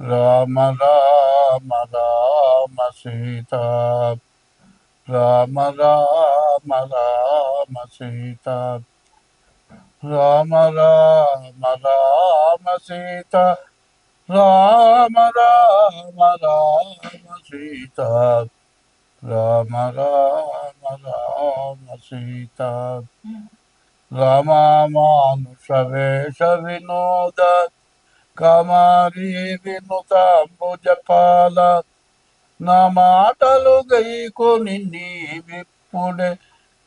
రామ రామ రామ సీత రామ రామ రామ సీత రామ రామ రామ సీత రామ రామ రామ సీత రామ రామ రామ సీత రామానుష వేష వినోద కమారి వినుతాంబుజపాల నా మాటలు గైకొని నీవిప్పుడే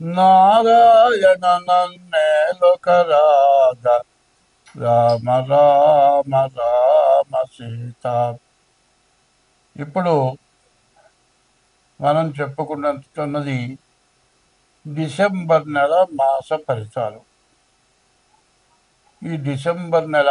నారాయణ నన్నేలొకరాధ రామ రామ రామ సీత. ఇప్పుడు మనం చెప్పుకుంటున్నది డిసెంబర్ నెల మాస ఫలితాలు. ఈ డిసెంబర్ నెల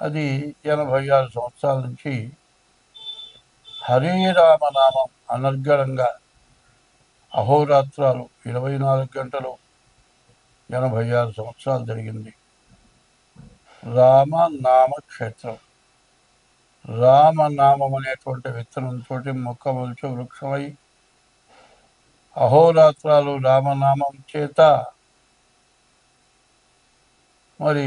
అది ఎనభై ఆరు సంవత్సరాల నుంచి హరిరామనామం అనర్గళంగా అహోరాత్రాలు ఇరవై నాలుగు గంటలు ఎనభై ఆరు సంవత్సరాలు జరిగింది. రామనామ క్షేత్రం రామనామం అనేటువంటి విత్తనంతో మొక్క మొలిచి వృక్షమై అహోరాత్రాలు రామనామం చేత మరి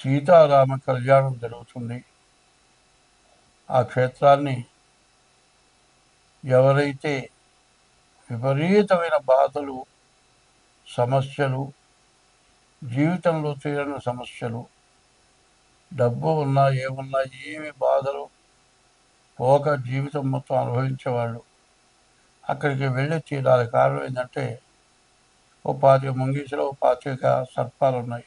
సీతారామ కళ్యాణం జరుగుతుంది. ఆ క్షేత్రాన్ని ఎవరైతే విపరీతమైన బాధలు సమస్యలు జీవితంలో తీరని సమస్యలు డబ్బు ఉన్నా ఏమున్నా ఏమి బాధలు పోక జీవితం మొత్తం అనుభవించేవాళ్ళు అక్కడికి వెళ్ళి తీరాలి. కారణం ఏంటంటే ఓ పాతిక ముంగీసులో ఓ పాతిక సర్పాలు ఉన్నాయి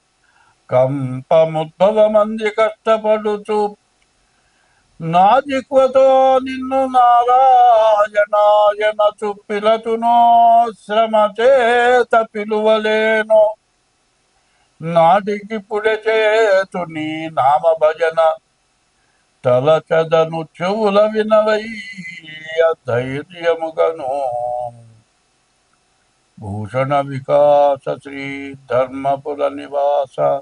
కంపముద్భవమంది కష్టపడుచు నాజిక్వతో నిన్ను నారాయణాయన చుప్పిలతునో శ్రమ చేత పిలువలేను. నాటికి పుడె చేతు నీ నామ భజన తలచదను చెవుల వినవయ్య ధైర్యముగను. భూషణ వికాస శ్రీ ధర్మపుర నివాస.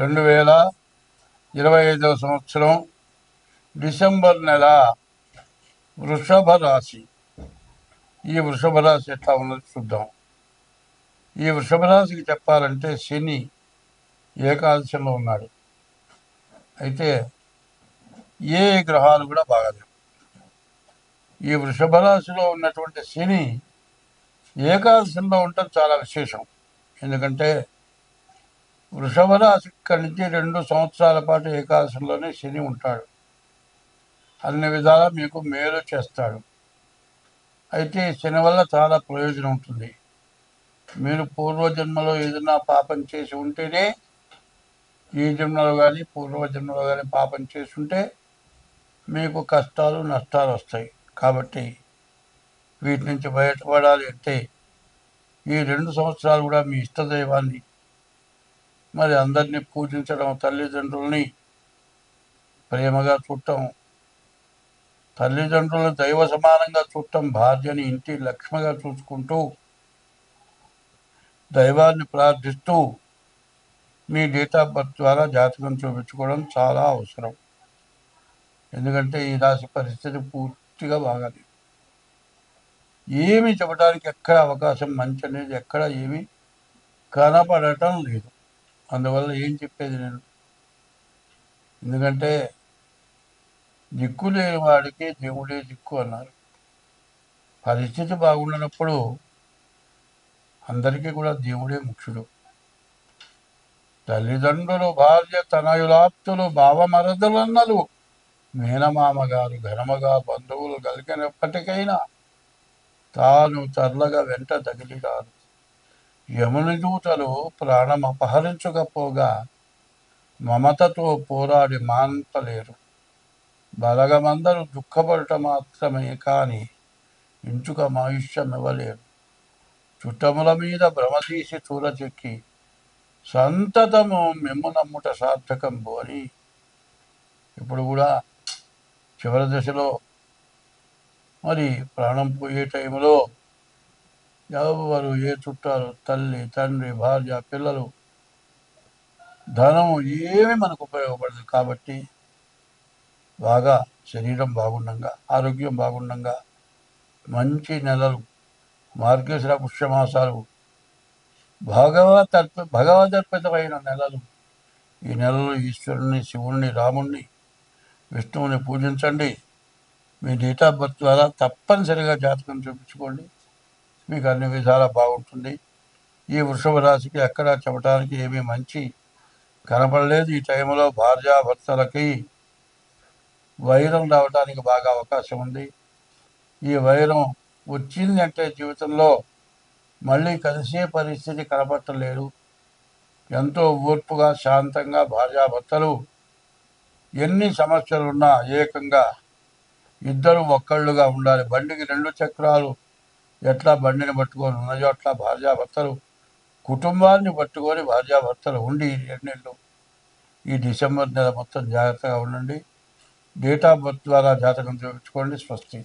రెండు వేల ఇరవై ఐదవ సంవత్సరం డిసెంబర్ నెల వృషభ రాశి. ఈ వృషభ రాశి ఎట్లా ఉన్నది చూద్దాం. ఈ వృషభ రాశికి చెప్పాలంటే శని ఏకాదశంలో ఉన్నాడు. అయితే ఏ గ్రహాలు కూడా బాగాలేవు. ఈ వృషభ రాశిలో ఉన్నటువంటి శని ఏకాదశంలో ఉండటం చాలా విశేషం. ఎందుకంటే వృషభ రాశి ఇక్కడి నుంచి రెండు సంవత్సరాల పాటు ఏకాదశంలోనే శని ఉంటాడు. అన్ని విధాలా మీకు మేలు చేస్తాడు. అయితే శని వల్ల చాలా ప్రయోజనం ఉంటుంది. మీరు పూర్వజన్మలో ఏదైనా పాపం చేసి ఉంటేనే ఈ జన్మలో కానీ పూర్వజన్మలో కానీ పాపం చేసి ఉంటే మీకు కష్టాలు నష్టాలు వస్తాయి. కాబట్టి వీటి నుంచి బయటపడాలి అంటే ఈ రెండు సంవత్సరాలు కూడా మీ ఇష్టదైవాన్ని మరి అందరినీ పూజించడం తల్లిదండ్రుల్ని ప్రేమగా చూడటం తల్లిదండ్రులను దైవ సమానంగా చూడటం భార్యని ఇంటి లక్ష్మిగా చూసుకుంటూ దైవాన్ని ప్రార్థిస్తూ మీ డేట్ ఆఫ్ బర్త్ ద్వారా జాతకం చూపించుకోవడం చాలా అవసరం. ఎందుకంటే ఈ రాశి పరిస్థితి పూర్తిగా బాగాలి ఏమి చెప్పడానికి ఎక్కడ అవకాశం మంచి అనేది ఎక్కడ ఏమీ కనపడటం లేదు. అందువల్ల ఏం చెప్పేది నేను? ఎందుకంటే దిక్కు లేని వాడికి దేవుడే దిక్కు అన్నారు. పరిస్థితి బాగుండనప్పుడు అందరికీ కూడా దేవుడే ముఖ్యుడు. తల్లిదండ్రులు భార్య తనయులాప్తులు భావమరదలన్నలు మేనమామగారు ఘనమగా బంధువులు కలిగినప్పటికైనా తాను చల్లగా వెంట తగిలిరాదు. యముని దూతలు ప్రాణం అపహరించకపోగా మమతతో పోరాడి మాంతలేరు. బలగమందరూ దుఃఖపడట మాత్రమే కాని ఇంచుక మాయుష్యం ఇవ్వలేరు చుట్టముల మీద భ్రమతీసి చూరచెక్కి సంతతము మిమ్ము నమ్ముట సార్థకంబు అని ఇప్పుడు కూడా చివరి దశలో మరి ప్రాణం పోయే టైంలో ఎవరు ఏ చుట్టాలు? తల్లి తండ్రి భార్య పిల్లలు. ధనం ఏమి మనకు ఉపయోగపడదు కాబట్టి బాగా శరీరం బాగుండంగా ఆరోగ్యం బాగుండంగా మంచి నెలలు మార్గశిర పుష్యమాసాలు భగవత్ అర్ప భగవదర్పితమైన నెలలు. ఈ నెలలో ఈశ్వరుని శివుణ్ణి రాముణ్ణి విష్ణువుని పూజించండి. మీ డేట్ ఆఫ్ బర్త్ ద్వారా తప్పనిసరిగా జాతకం చూపించుకోండి. మీకు అన్ని విధాలా బాగుంటుంది. ఈ వృషభ రాశికి ఎక్కడా చెప్పడానికి ఏమీ మంచి కనపడలేదు. ఈ టైంలో భార్యాభర్తలకి వైరం రావడానికి బాగా అవకాశం ఉంది. ఈ వైరం వచ్చింది అంటే జీవితంలో మళ్ళీ కలిసే పరిస్థితి కనపట్టలేడు ఎంతో ఓర్పుగా శాంతంగా భార్యాభర్తలు ఎన్ని సమస్యలున్నా ఏకంగా ఇద్దరు ఒక్కళ్ళుగా ఉండాలి. బండికి రెండు చక్రాలు ఎట్లా బండిని పట్టుకొని ఉన్న చోట్ల భార్యాభర్తలు కుటుంబాన్ని పట్టుకొని భార్యాభర్తలు ఉండి ఈ ఈ డిసెంబర్ నెల మొత్తం జాగ్రత్తగా ఉండండి. డేట్ ఆఫ్ బర్త్ ద్వారా జాతకం చూపించుకోండి స్వస్తి.